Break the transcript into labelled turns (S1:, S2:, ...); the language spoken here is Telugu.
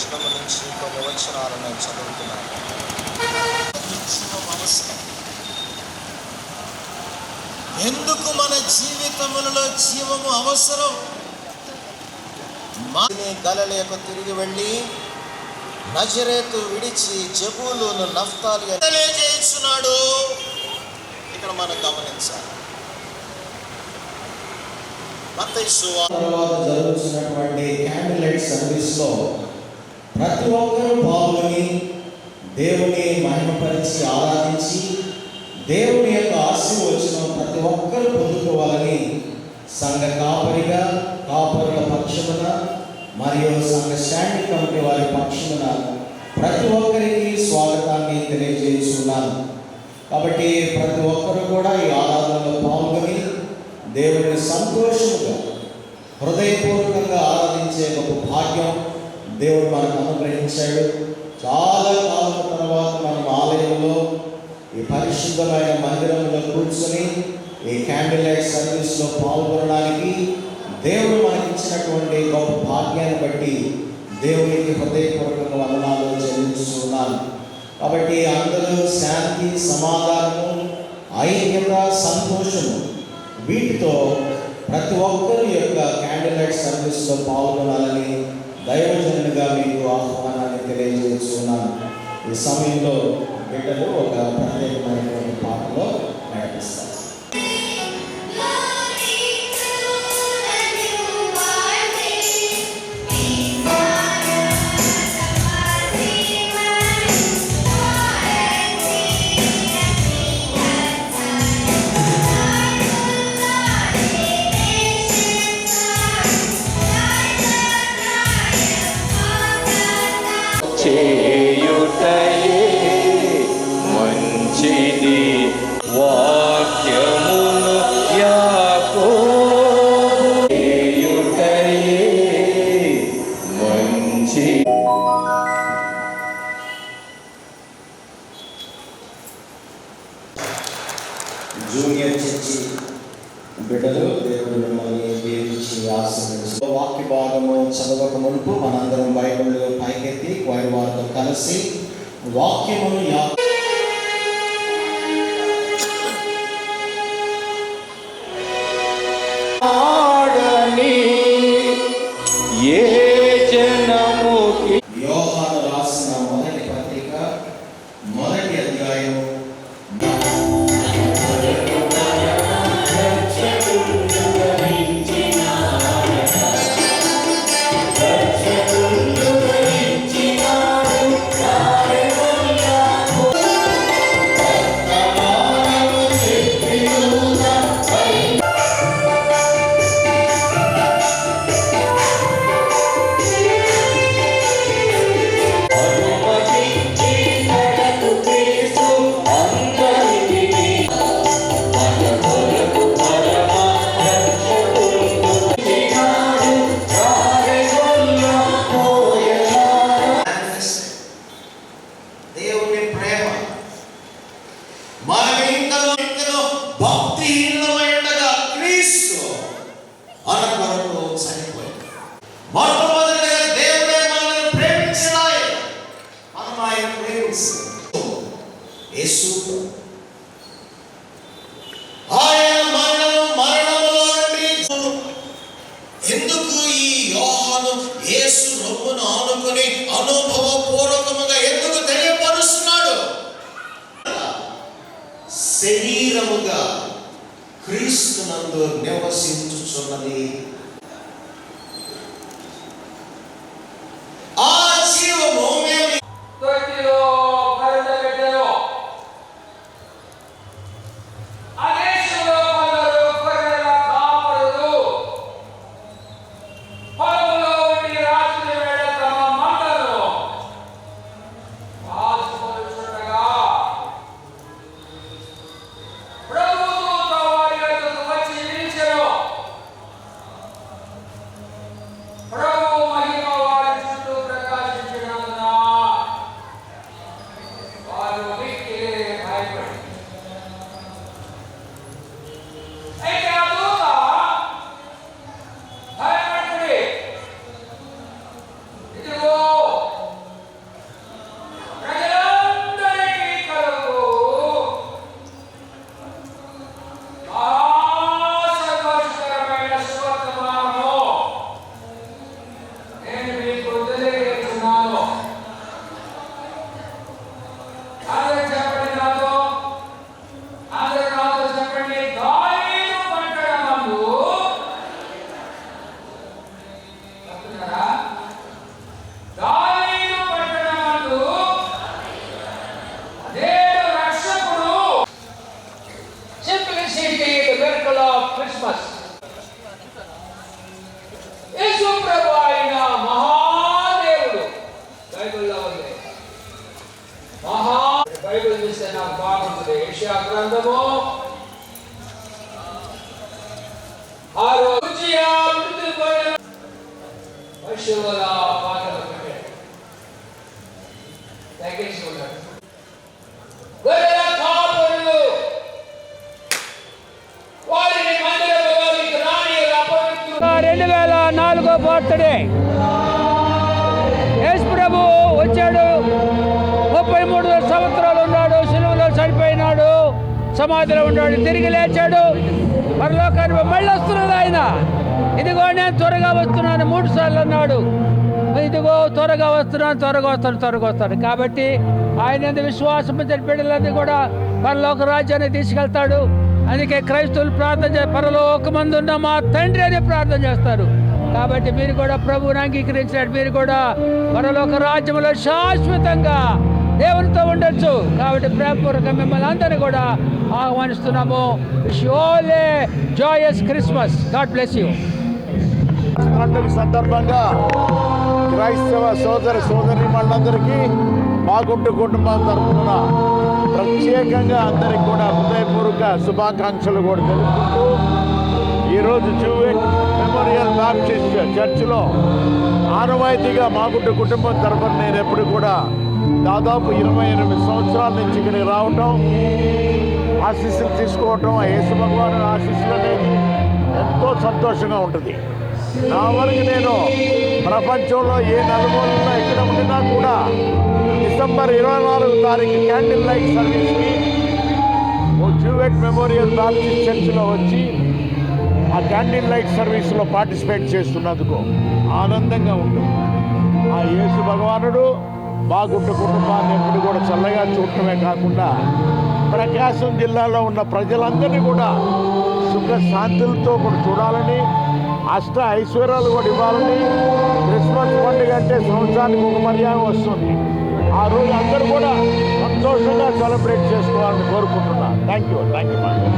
S1: వచనం నుంచి కొన్ని వచనాలు నేను చదువుతున్నాను ఎందుకు మన జీవితములలో జీవము అవసరం? మాని గలలేకు తిరిగి వెళ్ళి నజరేతు విడిచి జబూలును నఫ్తాలి చేస్తున్నాడు ఇక్కడ మనం గమనించాలి. మత సువార్త.
S2: తర్వాత జరుగుతున్నటువంటి క్యాండిల్ లైట్ సర్వీస్లో ప్రతి ఒక్కరూ పాల్గొని దేవుని మహిమపరిచి ఆరాధించి దేవుని యొక్క ఆశీర్వచనం ప్రతి ఒక్కరు పొందుకోవాలని సంఘ కాపరిగా కాపరుల పక్షమున మరియు సంఘ స్టాండింగ్ కమిటీ వారి పక్షమున ప్రతి ఒక్కరికి స్వాగతాన్ని తెలియజేస్తున్నాను. కాబట్టి ప్రతి ఒక్కరు కూడా ఈ ఆరాధనలో పాల్గొని దేవుని సంతోషముగా హృదయపూర్వకంగా ఆరాధించే ఒక భాగ్యం దేవుడు మనకు అనుగ్రహించాడు. చాలా కాలం తర్వాత మనం ఆలయంలో ఈ పరిశుద్ధమైన మందిరంలో కూర్చొని ఈ క్యాండిల్ లైట్ సర్వీస్లో పాల్గొనడానికి దేవుడు మనకి ఇచ్చినటువంటి గొప్ప భాగ్యాన్ని బట్టి దేవునికి హృదయపూర్వక వందనాలు చెల్లించుతున్నాను కాబట్టి అందరూ శాంతి సమాధానము ఐక్యత సంతోషము వీటితో ప్రతి ఒక్కరి యొక్క క్యాండిల్ లైట్ సర్వీస్లో పాల్గొనాలని దైవజనునిగా మీకు ఆహ్వానాన్ని తెలియజేస్తున్నాను. ఈ సమయంలో బిడ్డలు ఒక ప్రత్యేకమైనటువంటి పాటలో నడిపిస్తారు. బిడ్డలు దేవుడు మిమ్మల్ని దీవించి ఆశీర్వదించి. వాక్య భాగము చదవక మునుపు మనందరం బైబిల్ పైకెత్తి వారి వారితో కలిసి వాక్యమును యా
S3: ఆడని ఏ
S2: మొట్టమొదటిగా దేవుడే మనల్ని ప్రేమించినాయి మనం ఆయన ప్రేమిస్తాం యేసు ఆయన మరణం మరణములో నుండి ఎందుకు ఈ యోహాను యేసు రొమ్మును ఆనుకొని అనుభవపూర్వకముగా ఎందుకు తెలియపరుస్తున్నాడు? శరీరముగా క్రీస్తునందు నివసించుచున్నది
S4: బాగుంటుంది గ్రంథము ఆరో పశువుల పాటలు తగ్గించి గొర్రెల వారిని మందిరములోనికి రెండు వేల నాలుగో బర్త్డే. యేసు ప్రభు వచ్చాడు. సమాధిలో ఉన్నాడు తిరిగి లేచాడు. పరలోకానికి మళ్ళీ వస్తున్నాడు ఆయన. ఇదిగో నేను త్వరగా వస్తున్నాను మూడు సార్లు అన్నాడు. ఇదిగో త్వరగా వస్తున్నాను త్వరగా వస్తాను త్వరగా వస్తాను. కాబట్టి ఆయన ఎందు విశ్వాసం బిడ్డలన్నీ కూడా పరలోక రాజ్యాన్ని తీసుకెళ్తాడు. అందుకే క్రైస్తవులు ప్రార్థన చే పరలోకమందున్న మా తండ్రి అని ప్రార్థన చేస్తారు. కాబట్టి మీరు కూడా ప్రభువుని అంగీకరించినట్టు మీరు కూడా పరలోక రాజ్యంలో శాశ్వతంగా దేవునితో ఉండొచ్చు. కాబట్టి ప్రేమపూర్వక మిమ్మల్ని అందరినీ కూడా ఆహ్వానిస్తున్నాము. Sholay joyous Christmas God bless you
S5: సందర్భంగా క్రైస్తవ సోదర సోదరి మనందరికీ గుడ్డు కుటుంబం తరఫున ప్రత్యేకంగా అందరికి కూడా హృదయపూర్వక శుభాకాంక్షలు కూడా తెలుపుకుంటూ ఈరోజు జూవెట్ మెమోరియల్ బాప్టిస్ట్ చర్చిలో ఆనవాయితీగా మాగుంటు కుటుంబం తరఫున నేను ఎప్పుడు కూడా దాదాపు ఇరవై ఎనిమిది సంవత్సరాల నుంచి ఇక్కడికి రావటం ఆశీస్సులు తీసుకోవటం ఆ యేసు భగవాను ఆశీస్సులు అనేది ఎంతో సంతోషంగా ఉంటుంది. నా వరకు నేను ప్రపంచంలో ఏ నలుమూలలో ఎక్కడ ఉండినా కూడా డిసెంబర్ ఇరవై నాలుగు తారీఖు క్యాండిల్ లైట్ సర్వీస్కి ఓ జూవెట్ మెమోరియల్ బాప్టిస్ట్ చర్చిలో వచ్చి ఆ క్యాండిల్ లైట్ సర్వీస్లో పార్టిసిపేట్ చేస్తున్నందుకు ఆనందంగా ఉంటుంది. ఆ యేసు భగవానుడు బాగుంటు కుటుంబాన్ని ఎప్పుడు కూడా చల్లగా చూడటమే కాకుండా ప్రకాశం జిల్లాలో ఉన్న ప్రజలందరినీ కూడా సుఖ శాంతులతో కూడా చూడాలని అష్ట ఐశ్వర్యాలు కూడా ఇవ్వాలని క్రిస్మస్ పండుగ అంటే సంవత్సరానికి ఒక మర్యాద వస్తుంది. ఆ రోజు అందరూ కూడా సంతోషంగా సెలబ్రేట్ చేసుకోవాలని కోరుకుంటున్నాను. Thank you thank you